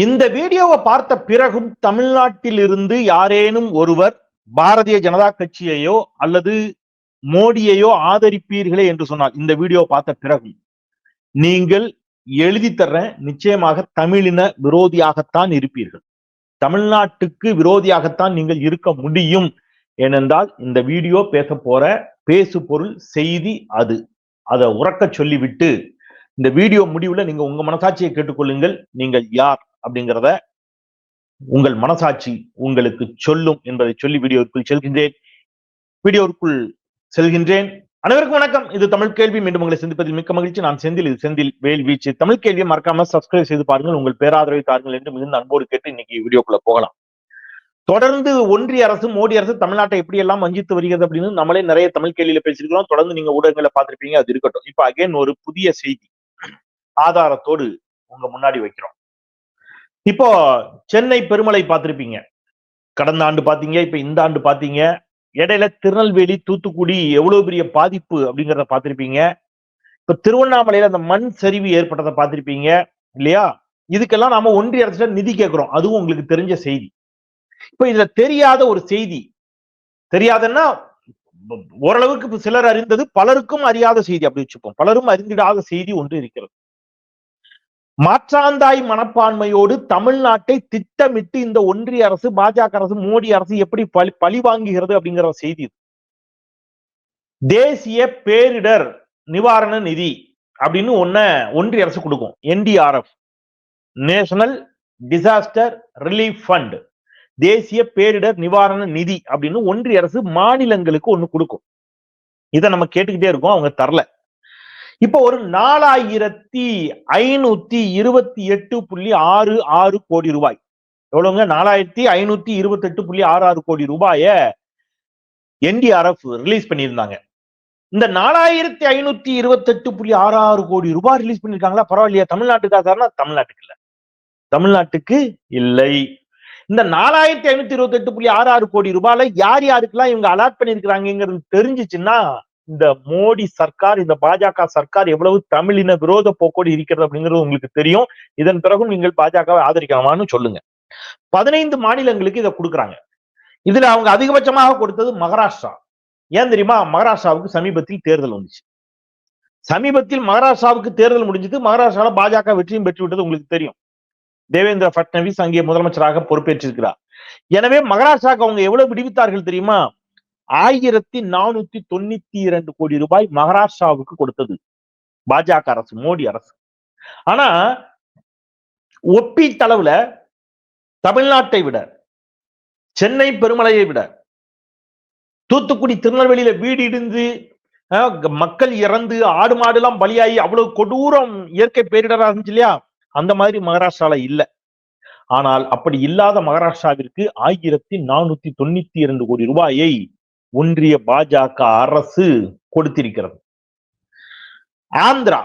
இந்த வீடியோவை பார்த்த பிறகும் தமிழ்நாட்டில் இருந்து யாரேனும் ஒருவர் பாரதிய ஜனதா கட்சியையோ அல்லது மோடியையோ ஆதரிப்பீர்களே என்று சொன்னால் இந்த வீடியோ பார்த்த பிறகும் நீங்கள் எழுதி தர்றேன். நிச்சயமாக தமிழின விரோதியாகத்தான் இருப்பீர்கள். தமிழ்நாட்டுக்கு விரோதியாகத்தான் நீங்கள் இருக்க முடியும் ஏனென்றால் இந்த வீடியோ பேச போற பேசு பொருள் செய்தி அது. அதை உறக்க சொல்லிவிட்டு இந்த வீடியோ முடிவுல நீங்க உங்க மனசாட்சியை கேட்டுக்கொள்ளுங்கள். நீங்கள் யார்? அப்படிங்கிறத உங்கள் மனசாட்சி உங்களுக்கு சொல்லும் என்பதை சொல்லி வீடியோவுக்குள் செல்கின்றேன். வீடியோவுக்குள் செல்கின்றேன். அனைவருக்கும் வணக்கம். இது தமிழ் கேள்வி. மீண்டும் உங்களை சந்திப்பதில் மிக்க மகிழ்ச்சி. நான் செந்தில். இது செந்தில் வேல் வீச்சு. தமிழ் கேள்வியை மறக்காம சப்ஸ்கிரைப் செய்து பாருங்கள். உங்கள் பேராதரவை தாருங்கள் என்று மிகுந்த அன்போடு கேட்டு இன்னைக்கு வீடியோக்குள்ள போகலாம். தொடர்ந்து ஒன்றிய அரசு மோடி அரசு தமிழ்நாட்டை எப்படி எல்லாம் வஞ்சித்து வருகிறது அப்படின்னு நம்மளே நிறைய தமிழ் கேள்வியில பேசியிருக்கிறோம். தொடர்ந்து நீங்க ஊடகங்களை பார்த்திருப்பீங்க. அது இருக்கட்டும். இப்ப அகைன் ஒரு புதிய செய்தி. ஆதாரத்தோடு உங்க முன்னாடி வைக்கிறோம். இப்போ சென்னை பெருமலை பார்த்திருப்பீங்க. கடந்த ஆண்டு பாத்தீங்க இப்ப இந்த ஆண்டு பாத்தீங்க இடையில திருநெல்வேலி தூத்துக்குடி எவ்வளவு பெரிய பாதிப்பு அப்படிங்கிறத பார்த்திருப்பீங்க. இப்ப திருவண்ணாமலையில அந்த மண் சரிவு ஏற்பட்டதை பார்த்திருப்பீங்க இல்லையா? இதுக்கெல்லாம் நாம ஒன்றிய அரசு நிதி கேட்கிறோம். அதுவும் உங்களுக்கு தெரிஞ்ச செய்தி. இப்ப இதுல தெரியாத ஒரு செய்தி. தெரியாதன்னா ஓரளவுக்கு சிலர் அறிந்தது பலருக்கும் அறியாத செய்தி. அப்படி வச்சுப்போம். பலரும் அறிந்திடாத செய்தி ஒன்று இருக்கிறது. மாற்றாந்தாய் மனப்பான்மையோடு தமிழ்நாட்டை திட்டமிட்டு இந்த ஒன்றிய அரசு பாஜக அரசு மோடி அரசு எப்படி பழி பழி வாங்குகிறது அப்படிங்கிற செய்தி தேசிய பேரிடர் நிவாரண நிதி அப்படின்னு ஒன்ன ஒன்றிய அரசு கொடுக்கும். NDRF national disaster relief fund தேசிய பேரிடர் நிவாரண நிதி அப்படின்னு ஒன்றிய அரசு மாநிலங்களுக்கு ஒண்ணு கொடுக்கும். இதை நம்ம கேட்டுக்கிட்டே இருக்கோம். அவங்க தரல. இப்போ ஒரு நாலாயிரத்தி ஐநூத்தி இருபத்தி எட்டு புள்ளி ஆறு ஆறு கோடி ரூபாய். எவ்வளவுங்க? நாலாயிரத்தி ஐநூத்தி இருபத்தி எட்டு புள்ளி ஆறு ஆறு கோடி ரூபாய என்டிஆர்எஃப் ரிலீஸ் பண்ணியிருந்தாங்க. இந்த நாலாயிரத்தி ஐநூத்தி இருபத்தி எட்டு புள்ளி ஆறு ஆறு கோடி ரூபாய் ரிலீஸ் பண்ணிருக்காங்களா பரவாயில்லையா. தமிழ்நாட்டுக்காக தமிழ்நாட்டுக்கு இல்ல. தமிழ்நாட்டுக்கு இல்லை. இந்த நாலாயிரத்தி ஐநூத்தி இருபத்தி எட்டு புள்ளி ஆறு ஆறு கோடி ரூபாயில யார் யாருக்கெல்லாம் இவங்க அலாட் பண்ணிருக்கிறாங்கிறது தெரிஞ்சிச்சுன்னா இந்த மோடி சர்க்கார் இந்த பாஜக சர்க்கார் எவ்வளவு தமிழின விரோத போக்கோடு இருக்கிறது அப்படிங்கிறது உங்களுக்கு தெரியும். இதன் பிறகும் நீங்கள் பாஜகவை ஆதரிக்கலாமான்னு சொல்லுங்க. பதினைந்து மாநிலங்களுக்கு இதை கொடுக்குறாங்க. இதுல அவங்க அதிகபட்சமாக கொடுத்தது மகாராஷ்டிரா. ஏன் தெரியுமா? மகாராஷ்டிராவுக்கு சமீபத்தில் தேர்தல் வந்துச்சு. சமீபத்தில் மகாராஷ்டிராவுக்கு தேர்தல் முடிஞ்சது மகாராஷ்டிரால பாஜக வெற்றியும் பெற்று விட்டது உங்களுக்கு தெரியும். தேவேந்திர பட்னவிஸ் அங்கே முதலமைச்சராக பொறுப்பேற்றிருக்கிறார். எனவே மகாராஷ்டிராவுக்கு அவங்க எவ்வளவு விடுவித்தார்கள் தெரியுமா? ஆயிரத்தி நானூத்தி தொண்ணூத்தி இரண்டு கோடி ரூபாய் மகாராஷ்டிராவுக்கு கொடுத்தது. பாஜக அரசு மோடி அரசு. ஆனா ஒப்பீட்டளவுல தமிழ்நாட்டை விட சென்னை பெருமலையை விட தூத்துக்குடி திருநெல்வேலியில வீடு இடிந்து மக்கள் இறந்து ஆடு மாடு எல்லாம் பலியாகி அவ்வளவு கொடூரம் இயற்கை பேரிடரா இருந்துச்சு இல்லையா? அந்த மாதிரி மகாராஷ்டிரால இல்ல. ஆனால் அப்படி இல்லாத மகாராஷ்டிராவிற்கு ஆயிரத்தி நானூத்தி தொண்ணூத்தி இரண்டு கோடி ரூபாயை ஒன்றிய பாஜக அரசு கொடுத்திருக்கிறது. ஆந்திரா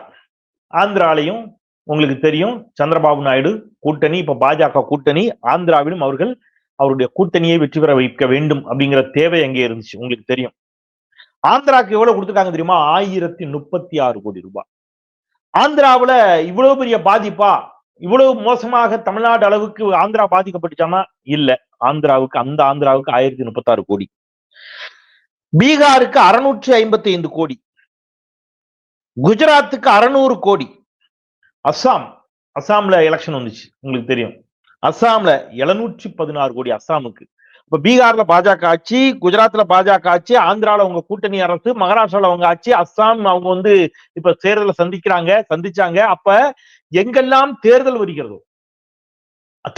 ஆந்திராலையும் உங்களுக்கு தெரியும் சந்திரபாபு நாயுடு கூட்டணி இப்ப பாஜக கூட்டணி ஆந்திராவிலும் அவர்கள் அவருடைய கூட்டணியை வெற்றி பெற வைக்க வேண்டும் அப்படிங்கிற தேவை அங்கே இருந்துச்சு உங்களுக்கு தெரியும். ஆந்திராக்கு எவ்வளவு கொடுத்துருக்காங்க தெரியுமா? ஆயிரத்தி முப்பத்தி ஆறு கோடி ரூபாய். ஆந்திராவுல இவ்வளவு பெரிய பாதிப்பா? இவ்வளவு மோசமாக தமிழ்நாடு அளவுக்கு ஆந்திரா பாதிக்கப்பட்டுச்சானா இல்ல ஆந்திராவுக்கு அந்த ஆந்திராவுக்கு ஆயிரத்தி முப்பத்தாறு கோடி. பீகாருக்கு அறுநூற்றி ஐம்பத்தி ஐந்து கோடி. குஜராத்துக்கு அறுநூறு கோடி. அஸ்ஸாம் அஸ்ஸாம்ல எலெக்ஷன் வந்துச்சு. உங்களுக்கு தெரியும். அஸ்ஸாம்ல எழுநூற்றி பதினாறு கோடி அஸ்ஸாமுக்கு. இப்ப பீகார்ல பாஜக ஆட்சி குஜராத்ல பாஜக ஆட்சி ஆந்திரால அவங்க கூட்டணி அரசு மகாராஷ்டிரால அவங்க ஆட்சி அஸ்ஸாம் அவங்க வந்து இப்ப தேர்தலை சந்திக்கிறாங்க சந்திச்சாங்க. அப்ப எங்கெல்லாம் தேர்தல் வருகிறதோ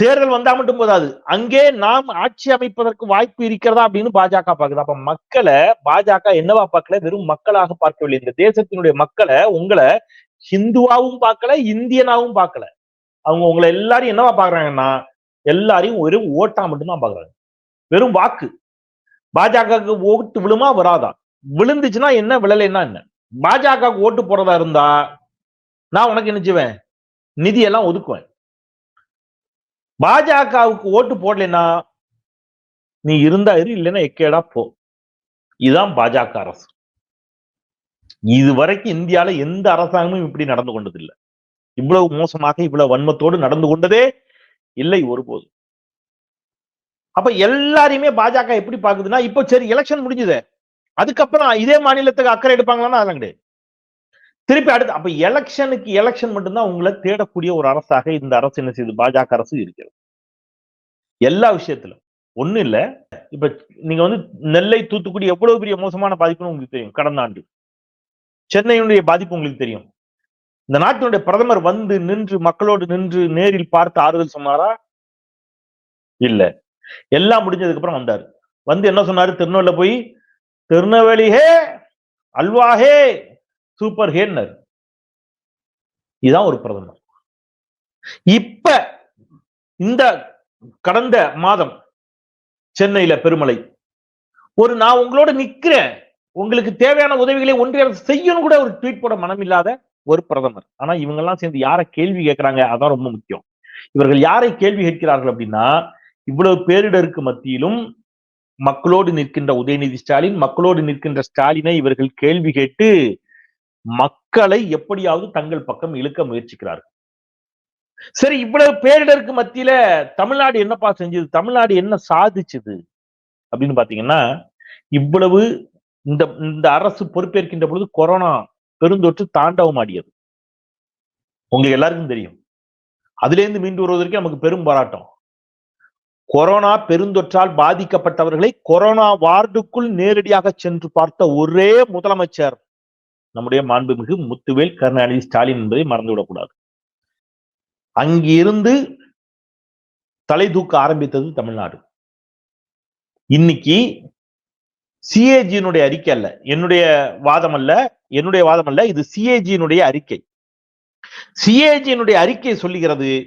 தேர்தல் வந்தா மட்டும் போதாது. அங்கே நாம் ஆட்சி அமைப்பதற்கு வாய்ப்பு இருக்கிறதா அப்படின்னு பாஜக பாக்குது அப்ப மக்களை பாஜக என்னவா பார்க்கல? வெறும் மக்களாக பார்க்கவில்லை இந்த தேசத்தினுடைய மக்களை உங்களை ஹிந்துவாவும் பார்க்கல இந்தியனாவும் பார்க்கல. அவங்க உங்களை எல்லாரும் என்னவா பாக்குறாங்கன்னா எல்லாரையும் வெறும் ஓட்டா மட்டும்தான் பாக்குறாங்க வெறும் வாக்கு. பாஜகவுக்கு ஓட்டு விழுமா வராதா? விழுந்துச்சுன்னா என்ன? விழலைன்னா என்ன? பாஜகவுக்கு ஓட்டு போறதா இருந்தா நான் உனக்கு நினைச்சுவேன் நிதியெல்லாம் ஒதுக்குவேன். பாஜகவுக்கு ஓட்டு போடலைன்னா நீ இருந்தா இரு இல்லைன்னா எக்கேடா போ. இதுதான் பாஜக அரசு. இது வரைக்கும் இந்தியால எந்த அரசாங்கமும் இப்படி நடந்து கொண்டதில்லை. இவ்வளவு மோசமாக இவ்வளவு வன்மத்தோடு நடந்து கொண்டதே இல்லை ஒருபோது அப்ப எல்லாரையுமே பாஜக எப்படி பாக்குதுன்னா இப்போ சரி எலெக்ஷன் முடிஞ்சது. அதுக்கப்புறம் இதே மாநிலத்துக்கு அக்கறை எடுப்பாங்களான்னா அதெல்லாம் கிடையாது. திருப்பி அடுத்து அப்ப எலெக்ஷனுக்கு எலெக்ஷன் மட்டும்தான் உங்களை தேடக்கூடிய ஒரு அரசாக இந்த அரசு என்ன செய்யுது? பாஜக அரசு இருக்கிறது. எல்லா விஷயத்திலும். ஒண்ணும் இல்ல. இப்ப நீங்க வந்து நெல்லை தூத்துக்குடி எவ்வளவு பெரிய மோசமான பாதிப்புன்னு உங்களுக்கு தெரியும் கடந்த ஆண்டு. சென்னையினுடைய பாதிப்பு உங்களுக்கு தெரியும். இந்த நாட்டினுடைய பிரதமர் வந்து நின்று மக்களோடு நின்று நேரில் பார்த்து ஆறுதல் சொன்னாரா? இல்ல. எல்லாம் முடிஞ்சதுக்கு அப்புறம் வந்தாரு. வந்து என்ன சொன்னாரு? திருநெல்வேலியில போய் திருநெல்வேலி ஹே அல்வா ஹே சூப்பர் ஹேன்னர் இதுதான் ஒரு பிரதமர். இப்ப இந்த கடந்த மாதம் சென்னையில பெருமலை ஒரு நான் உங்களோட நிக்கிறேன். உங்களுக்கு தேவையான உதவிகளை ஒன்றிய அரசு செய்யணும் கூட ஒரு ட்வீட் போட மனம் இல்லாத ஒரு பிரதமர். ஆனா இவங்க எல்லாம் சேர்ந்து யாரை கேள்வி கேட்கிறாங்க? அதான் ரொம்ப முக்கியம். இவர்கள் யாரை கேள்வி கேட்கிறார்கள் அப்படின்னா இவ்வளவு பேரிடருக்கு மத்தியிலும் மக்களோடு நிற்கின்ற உதயநிதி ஸ்டாலின் மக்களோடு நிற்கின்ற ஸ்டாலினை இவர்கள் கேள்வி கேட்டு மக்களை எப்படியாவது தங்கள் பக்கம் இழுக்க முயற்சிக்கிறார்கள். சரி இவ்வளவு பேரிடருக்கு மத்தியில தமிழ்நாடு என்னப்பா செஞ்சது? தமிழ்நாடு என்ன சாதிச்சது? அப்படின்னு பாத்தீங்கன்னா இவ்வளவு இந்த இந்த அரசு பொறுப்பேற்கின்ற பொழுது கொரோனா பெருந்தொற்று தாண்டவம் ஆடியது. உங்களுக்கு எல்லாருக்கும் தெரியும். அதுல இருந்து மீண்டு வருவதற்கு நமக்கு பெரும் போராட்டம். கொரோனா பெருந்தொற்றால் பாதிக்கப்பட்டவர்களை கொரோனா வார்டுக்குள் நேரடியாக சென்று பார்த்த ஒரே முதலமைச்சர் நம்முடைய மாண்புமிகு முத்துவேல் கருணாநிதி ஸ்டாலின் என்பதை மறந்துவிடக்கூடாது. அங்கிருந்து தலை தூக்க ஆரம்பித்தது தமிழ்நாடு. இன்னைக்கு சிஏஜியினுடைய அறிக்கை அல்ல. என்னுடைய வாதம் அல்ல. என்னுடைய வாதம் அல்ல. இது சிஏஜியினுடைய அறிக்கை. சிஏஜியினுடைய அறிக்கை சொல்லுகிறது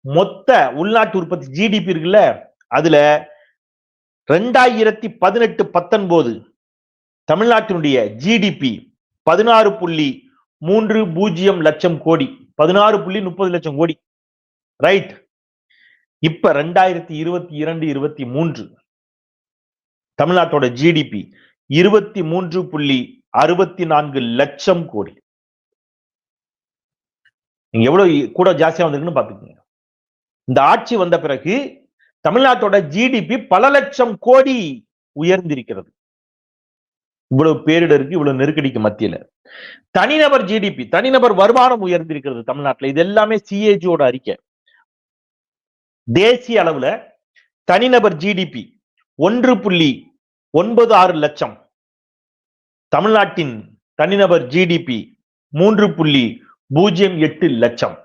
மொத்த உள்நாட்டு உற்பத்தி ஜிடிபி இருக்குல்ல அதுல ரெண்டாயிரத்தி பதினெட்டு பத்தொன்பது தமிழ்நாட்டினுடைய ஜிடிபி பதினாறு புள்ளி மூன்று பூஜ்ஜியம் லட்சம் கோடி. பதினாறு புள்ளி முப்பது லட்சம் கோடி. ரைட் இப்ப ரெண்டாயிரத்தி இருபத்தி இரண்டு இருபத்தி மூன்று. தமிழ்நாட்டோட ஜிடிபி இருபத்தி மூன்று புள்ளி அறுபத்தி நான்கு லட்சம் கோடி. நீங்க எவ்வளவு கூட ஜாஸ்தியா வந்திருக்குன்னு பாத்துக்கோங்க இந்த ஆட்சி வந்த பிறகு தமிழ்நாட்டோட ஜிடிபி பல லட்சம் கோடி உயர்ந்திருக்கிறது. இவ்வளவு பேரிடருக்கு இவ்வளவு நெருக்கடிக்கு மத்தியில. தனிநபர் ஜிடிபி தனிநபர் வருமானம் உயர்ந்திருக்கிறது தமிழ்நாட்டுல. இது எல்லாமே சிஏஜியோட அறிக்கை. தேசிய அளவுல தனிநபர் ஜிடிபி ஒன்று புள்ளி ஒன்பது ஆறு லட்சம். தமிழ்நாட்டின் தனிநபர் ஜிடிபி மூன்று புள்ளி பூஜ்ஜியம் எட்டு லட்சம்.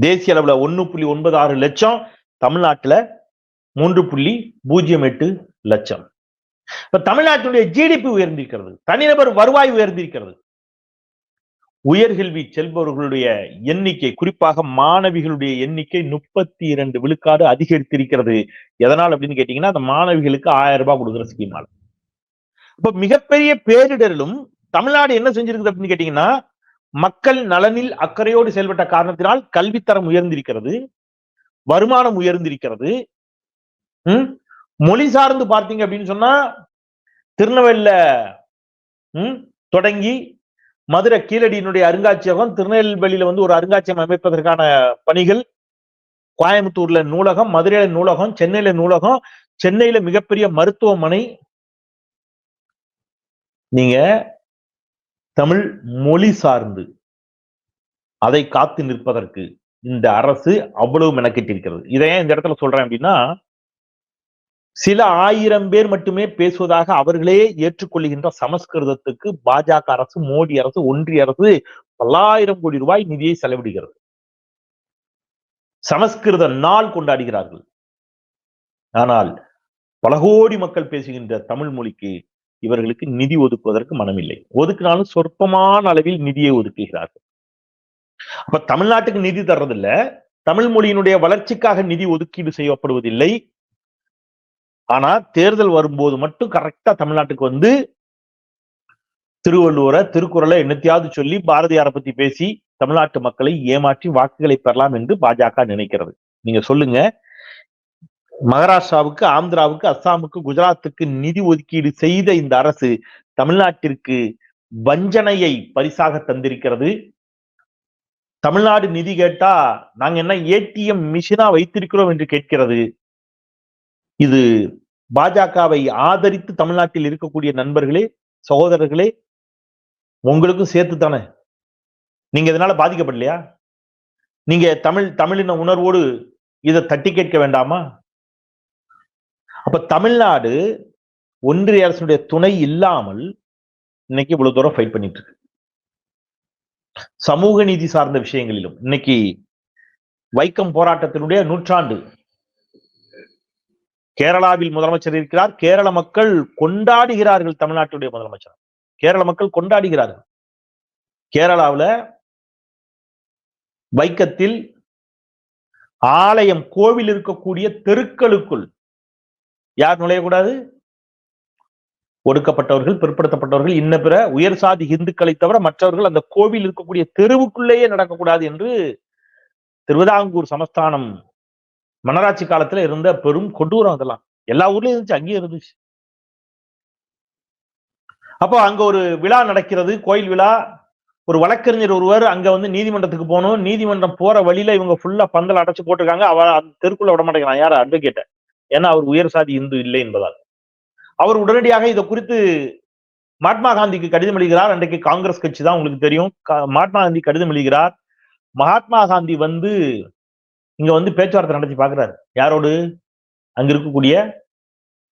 தேசிய அளவுல ஒன்னு புள்ளி ஒன்பது ஆறு லட்சம். தமிழ்நாட்டுல மூன்று புள்ளி பூஜ்ஜியம் எட்டு லட்சம். இப்ப தமிழ்நாட்டினுடைய ஜிடிபி உயர்ந்திருக்கிறது. தனிநபர் வருவாய் உயர்ந்திருக்கிறது. உயர்கல்வி செல்பவர்களுடைய எண்ணிக்கை குறிப்பாக மாணவிகளுடைய எண்ணிக்கை முப்பத்தி இரண்டு விழுக்காடு அதிகரித்திருக்கிறது. எதனால் அப்படின்னு கேட்டீங்கன்னா அந்த மாணவிகளுக்கு ஆயிரம் ரூபாய் கொடுக்குற ஸ்கீமால இப்ப மிகப்பெரிய பேரிடரிலும் தமிழ்நாடு என்ன செஞ்சிருக்குது அப்படின்னு கேட்டீங்கன்னா மக்கள் நலனில் அக்கறையோடு செயல்பட்ட காரணத்தினால் கல்வித்தரம் உயர்ந்திருக்கிறது. வருமானம் உயர்ந்திருக்கிறது. மொழி சார்ந்து பார்த்தீங்க அப்படின்னு சொன்னா திருநெல்வேலியில உம் தொடங்கி மதுரை கீழடியினுடைய அருங்காட்சியகம் திருநெல்வேலியில வந்து ஒரு அருங்காட்சியகம் அமைப்பதற்கான பணிகள் கோயம்புத்தூர்ல நூலகம் மதுரையில நூலகம் சென்னையில நூலகம் சென்னையில மிகப்பெரிய மருத்துவமனை. நீங்க தமிழ் மொழி சார்ந்து அதை காத்து நிற்பதற்கு இந்த அரசு அவ்வளவு மெனக்கெட்டிருக்கிறது. இதை ஏன் இந்த இடத்துல சொல்றேன் அப்படின்னா சில ஆயிரம் பேர் மட்டுமே பேசுவதாக அவர்களே ஏற்றுக்கொள்கின்ற சமஸ்கிருதத்துக்கு பாஜக அரசு மோடி அரசு ஒன்றிய அரசு பல்லாயிரம் கோடி ரூபாய் நிதியை செலவிடுகிறது. சமஸ்கிருத நாள் கொண்டாடுகிறார்கள். ஆனால் பல கோடி மக்கள் பேசுகின்ற தமிழ் மொழிக்கு இவர்களுக்கு நிதி ஒதுக்குவதற்கு மனமில்லை. ஒதுக்கினாலும் சொற்பமான அளவில் நிதியை ஒதுக்குகிறார்கள். அப்ப தமிழ்நாட்டுக்கு நிதி தர்றதில்ல. தமிழ் மொழியினுடைய வளர்ச்சிக்காக நிதி ஒதுக்கீடு செய்யப்படுவதில்லை. ஆனா தேர்தல் வரும்போது மட்டும் கரெக்டா தமிழ்நாட்டுக்கு வந்து திருவள்ளுவரை திருக்குறளை என்னத்தையாவது சொல்லி பாரதியாரை பத்தி பேசி தமிழ்நாட்டு மக்களை ஏமாற்றி வாக்குகளை பெறலாம் என்று பாஜக நினைக்கிறது. நீங்க சொல்லுங்க. மகாராஷ்டிராவுக்கு ஆந்திராவுக்கு அஸ்ஸாமுக்கு குஜராத்துக்கு நிதி ஒதுக்கீடு செய்த இந்த அரசு தமிழ்நாட்டிற்கு வஞ்சனையை பரிசாக தந்திருக்கிறது. தமிழ்நாடு நிதி கேட்டா நாங்க என்ன ஏடிஎம் மிஷினா வைத்திருக்கிறோம் என்று கேட்கிறது. இது பாஜகவை ஆதரித்து தமிழ்நாட்டில் இருக்கக்கூடிய நண்பர்களே சகோதரர்களே உங்களுக்கும் சேர்த்து தானே நீங்க இதனால பாதிக்கப்படலையா? நீங்க தமிழ் தமிழின உணர்வோடு இதை தட்டி கேட்க வேண்டாமா? அப்ப தமிழ்நாடு ஒன்றிய அரசுடைய துணை இல்லாமல் இன்னைக்கு இவ்வளவு தூரம் ஃபைட் பண்ணிட்டு இருக்கு சமூக நீதி சார்ந்த விஷயங்களிலும் இன்னைக்கு வைக்கம் போராட்டத்தினுடைய நூற்றாண்டு கேரளாவில் முதலமைச்சர் இருக்கிறார். கேரள மக்கள் கொண்டாடுகிறார்கள் தமிழ்நாட்டுடைய முதலமைச்சர். கேரள மக்கள் கொண்டாடுகிறார்கள். கேரளாவில் வைக்கத்தில் ஆலயம் கோவில் இருக்கக்கூடிய தெருக்களுக்குள் யார் நுழையக்கூடாது? ஒடுக்கப்பட்டவர்கள் பிற்படுத்தப்பட்டவர்கள் இன்ன பிற உயர் சாதி இந்துக்களை தவிர மற்றவர்கள் அந்த கோவில் இருக்கக்கூடிய தெருவுக்குள்ளேயே நடக்கக்கூடாது என்று திருவிதாங்கூர் சமஸ்தானம் மன்னராட்சி காலத்துல இருந்த பெரும் கொடூரம் அதெல்லாம். எல்லா ஊர்லயும் இருந்துச்சு அங்கேயும் இருந்துச்சு. அப்போ அங்க ஒரு விழா நடக்கிறது கோயில் விழா. ஒரு வழக்கறிஞர் ஒருவர் அங்க வந்து நீதிமன்றத்துக்கு போகணும். நீதிமன்றம் போற வழியில இவங்க ஃபுல்லா பந்தல் அடைச்சு போட்டிருக்காங்க. அவர் அந்த தெருக்குள்ள விட மாட்டேங்கிறான். யார்? அட்வொகேட்ட ஏன்னா அவர் உயர் சாதி இந்து இல்லை என்பதால். அவர் உடனடியாக இதை குறித்து மகாத்மா காந்திக்கு கடிதம் எழுகிறார் அன்றைக்கு காங்கிரஸ் கட்சி தான் உங்களுக்கு தெரியும். மகாத்மா காந்தி கடிதம் எழுகிறார் மகாத்மா காந்தி வந்து இங்க வந்து பேச்சுவார்த்தை நடத்தி பாக்குறாரு யாரோடு? அங்க இருக்கக்கூடிய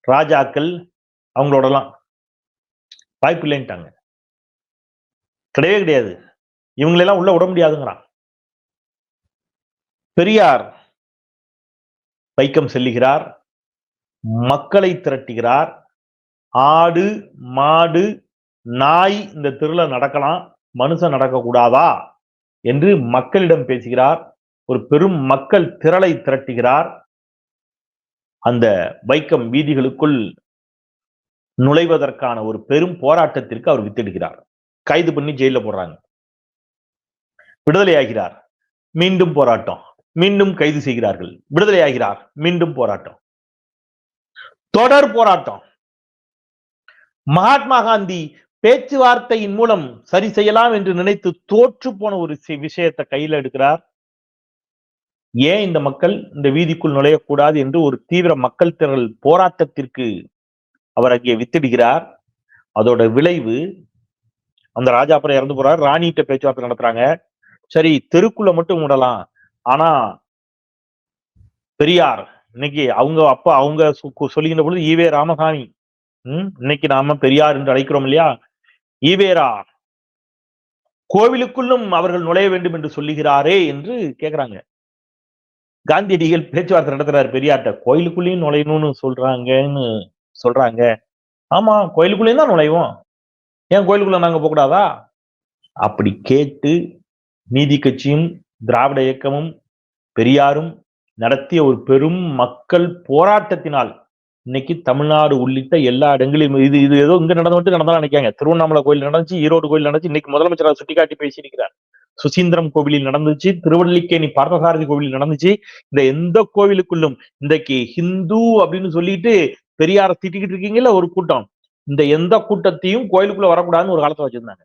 ராஜாக்கள் அவங்களோடலாம். வாய்ப்பு இல்லைன்ட்டாங்க. கிடையவே கிடையாது. இவங்களெல்லாம் உள்ள விட முடியாதுங்கிறான். பெரியார் வைக்கம் செல்லுகிறார். மக்களை திரட்டுகிறார். ஆடு மாடு நாய் இந்த தெருல நடக்கலாம். மனுஷன் நடக்கக்கூடாதா? என்று மக்களிடம் பேசுகிறார். ஒரு பெரும் மக்கள் திரளை திரட்டுகிறார். அந்த வைக்கம் வீதிகளுக்குள் நுழைவதற்கான ஒரு பெரும் போராட்டத்திற்கு அவர் வித்திடுகிறார். கைது பண்ணி ஜெயில போடுறாங்க. விடுதலையாகிறார். மீண்டும் போராட்டம். மீண்டும் கைது செய்கிறார்கள். விடுதலையாகிறார். மீண்டும் போராட்டம். தொடர் போராட்டம். மகாத்மா காந்தி பேச்சுவார்த்தையின் மூலம் சரி செய்யலாம் என்று நினைத்து தோற்று போன ஒரு விஷயத்தை கையில் எடுக்கிறார். ஏன் இந்த மக்கள் இந்த வீதிக்குள் நுழையக்கூடாது என்று ஒரு தீவிர மக்கள் திரள் போராட்டத்திற்கு அவர் அங்கே வித்திடுகிறார். அதோட விளைவு அந்த ராஜாபுரம் இறந்து போறார். ராணிகிட்ட பேச்சுவார்த்தை நடத்துறாங்க. சரி தெருக்குள்ள மட்டும் விடலாம் ஆனா பெரியார் இன்னைக்கு அவங்க அப்பா அவங்க சொல்லுகின்ற பொழுது ஈவே ராமசாமி உம் இன்னைக்கு நாம பெரியார் என்று அழைக்கிறோம் இல்லையா? ஈவேரா கோவிலுக்குள்ளும் அவர்கள் நுழைய வேண்டும் என்று சொல்லுகிறாரே என்று கேக்குறாங்க. காந்தியடிகள் பேச்சுவார்த்தை நடத்துறாரு பெரியார்ட்ட கோயிலுக்குள்ளேயும் நுழையணும்னு சொல்றாங்கன்னு சொல்றாங்க. ஆமா கோயிலுக்குள்ளேயும் தான் நுழைவோம். ஏன் கோயிலுக்குள்ள நாங்க போகக்கூடாதா? அப்படி கேட்டு நீதி கட்சியும் திராவிட இயக்கமும் பெரியாரும் நடத்திய ஒரு பெரும் மக்கள் போராட்டத்தினால் இன்னைக்கு தமிழ்நாடு உள்ளிட்ட எல்லா இடங்களிலும் இது இது ஏதோ இங்க நடந்து மட்டும் நடந்தாலும் நினைக்காங்க. திருவண்ணாமலை கோயில் நடந்துச்சு ஈரோடு கோயில் நடந்துச்சு இன்னைக்கு முதலமைச்சர் சுட்டிக்காட்டி பேசியிருக்கிறார். சுசீந்திரம் கோவிலில் நடந்துச்சு திருவள்ளிக்கேணி பார்த்தசாரதி கோவிலில் நடந்துச்சு. இந்த எந்த கோவிலுக்குள்ளும் இன்றைக்கு ஹிந்து அப்படின்னு சொல்லிட்டு பெரியார திட்டிக்கிட்டு இருக்கீங்கல்ல ஒரு கூட்டம். இந்த எந்த கூட்டத்தையும் கோயிலுக்குள்ள வரக்கூடாதுன்னு ஒரு காலத்தை வச்சிருந்தாங்க.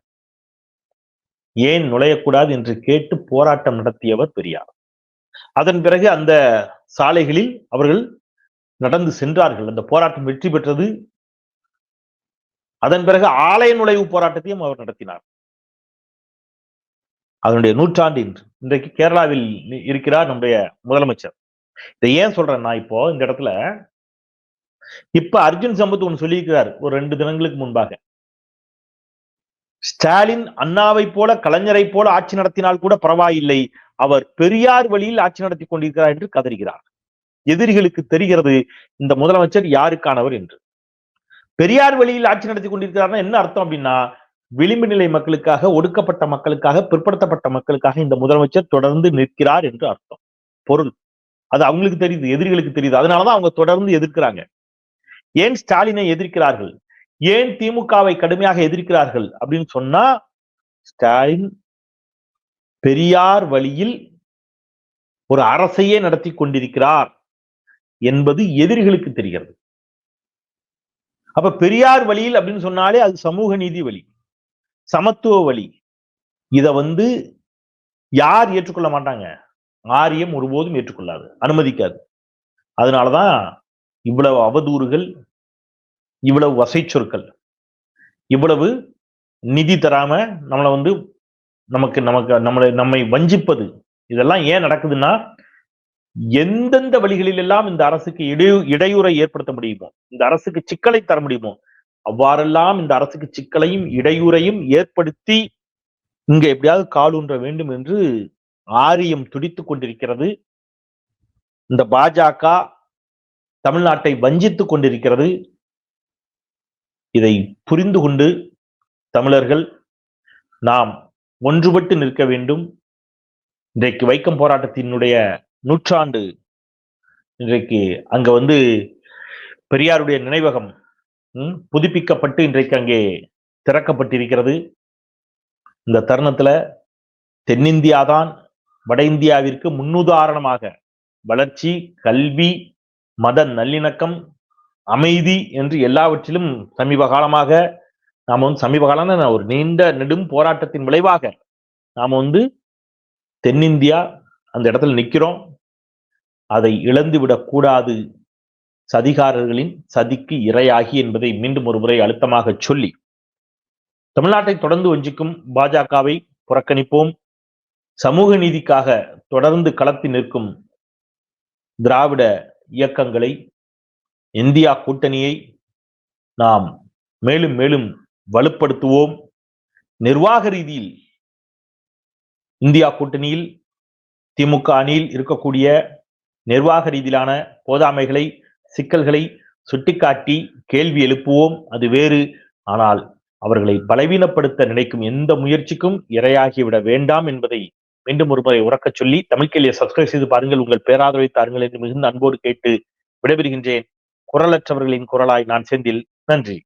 ஏன் நுழையக்கூடாது என்று கேட்டு போராட்டம் நடத்தியவர் பெரியார். அதன் பிறகு அந்த சாலைகளில் அவர்கள் நடந்து சென்றார்கள். அந்த போராட்டம் வெற்றி பெற்றது. அதன் பிறகு ஆலய நுழைவு போராட்டத்தையும் அவர் நடத்தினார். அதனுடைய நூற்றாண்டு இன்று. இன்றைக்கு கேரளாவில் இருக்கிறார் நம்முடைய முதலமைச்சர். இதை ஏன் சொல்றேன்னா இப்போ இந்த இடத்துல இப்ப அர்ஜுன் சம்பத் ஒன்று சொல்லியிருக்கிறார் ஒரு ரெண்டு தினங்களுக்கு முன்பாக. ஸ்டாலின் அண்ணாவை போல கலைஞரை போல ஆட்சி நடத்தினால் கூட பரவாயில்லை. அவர் பெரியார் வழியில் ஆட்சி நடத்தி கொண்டிருக்கிறார் என்று கதறுகிறார். எதிரிகளுக்கு தெரிகிறது இந்த முதலமைச்சர் யாருக்கானவர் என்று. பெரியார் வழியில் ஆட்சி நடத்தி கொண்டிருக்கிறார்னா என்ன அர்த்தம் அப்படின்னா விளிம்பு நிலை மக்களுக்காக ஒடுக்கப்பட்ட மக்களுக்காக பிற்படுத்தப்பட்ட மக்களுக்காக இந்த முதலமைச்சர் தொடர்ந்து நிற்கிறார் என்று அர்த்தம். பொருள். அது அவங்களுக்கு தெரியுது எதிரிகளுக்கு தெரியுது. அதனாலதான் அவங்க தொடர்ந்து எதிர்க்கிறாங்க. ஏன் ஸ்டாலினை எதிர்க்கிறார்கள்? ஏன் திமுகவை கடுமையாக எதிர்க்கிறார்கள் அப்படின்னு சொன்னா ஸ்டாலின் பெரியார் வழியில் ஒரு அரசையே நடத்தி கொண்டிருக்கிறார் என்பது எதிரிகளுக்கு தெரிகிறது. அப்ப பெரியார் வழியில் அப்படின்னு சொன்னாலே அது சமூக நீதி வழி. சமத்துவ வழி. இதை வந்து யார் ஏற்றுக்கொள்ள மாட்டாங்க? ஆரியம் ஒருபோதும் ஏற்றுக்கொள்ளாது. அனுமதிக்காது. அதனாலதான் இவ்வளவு அவதூறுகள் இவ்வளவு வசை சொற்கள் இவ்வளவு நிதி தராம நம்மளை வந்து நமக்கு நமக்கு நம்மளை நம்மை வஞ்சிப்பது. இதெல்லாம் ஏன் நடக்குதுன்னா எந்தெந்த வழிகளில் எல்லாம் இந்த அரசுக்கு இடையூ இடையூறை ஏற்படுத்த முடியுமோ இந்த அரசுக்கு சிக்கலை தர முடியுமோ அவ்வாறெல்லாம் இந்த அரசுக்கு சிக்கலையும் இடையூறையும் ஏற்படுத்தி இங்க எப்படியாவது காலூன்ற வேண்டும் என்று ஆரியம் துடித்து கொண்டிருக்கிறது. இந்த பாஜக தமிழ்நாட்டை வஞ்சித்துக் கொண்டிருக்கிறது. இதை புரிந்து கொண்டு தமிழர்கள் நாம் ஒன்றுபட்டு நிற்க வேண்டும். இன்றைக்கு வைக்கம் போராட்டத்தினுடைய நூற்றாண்டு. இன்றைக்கு அங்க வந்து பெரியாருடைய நினைவகம் புதுப்பிக்கப்பட்டு இன்றைக்கு அங்கே திறக்கப்பட்டிருக்கிறது. இந்த தருணத்துல தென்னிந்தியாதான் வட இந்தியாவிற்கு முன்னுதாரணமாக வளர்ச்சி கல்வி மத நல்லிணக்கம் அமைதி என்று எல்லாவற்றிலும் சமீப காலமாக நாம் வந்து சமீப காலம் ஒரு நீண்ட நெடும் போராட்டத்தின் விளைவாக நாம் வந்து தென்னிந்தியா அந்த இடத்துல நிற்கிறோம். அதை இழந்து விடக்கூடாது சதிகாரர்களின் சதிக்கு இரையாகி என்பதை மீண்டும் ஒரு முறை அழுத்தமாக சொல்லி தமிழ்நாட்டை தொடர்ந்து வஞ்சிக்கும் பாஜகவை புறக்கணிப்போம். சமூக நீதிக்காக தொடர்ந்து களத்தில் நிற்கும் திராவிட இயக்கங்களை இந்தியா கூட்டணியை நாம் மேலும் மேலும் வலுப்படுத்துவோம். நிர்வாக ரீதியில் இந்தியா கூட்டணியில் திமுக அணியில் இருக்கக்கூடிய நிர்வாக ரீதியிலான போதாமைகளை சிக்கல்களை சுட்டிக்காட்டி கேள்வி எழுப்புவோம் அது வேறு. ஆனால் அவர்களை பலவீனப்படுத்த நினைக்கும் எந்த முயற்சிக்கும் இரையாகிவிட வேண்டாம் என்பதை மீண்டும் ஒரு முறை உறக்கச் சொல்லி தமிழ்கேலியை சப்ஸ்கிரைப் செய்து பாருங்கள். உங்கள் பேராதரவை தாருங்கள் என்று மிகுந்த அன்போடு கேட்டு விடைபெறுகின்றேன். குரலற்றவர்களின் குரலாய் நான் செந்தில். நன்றி.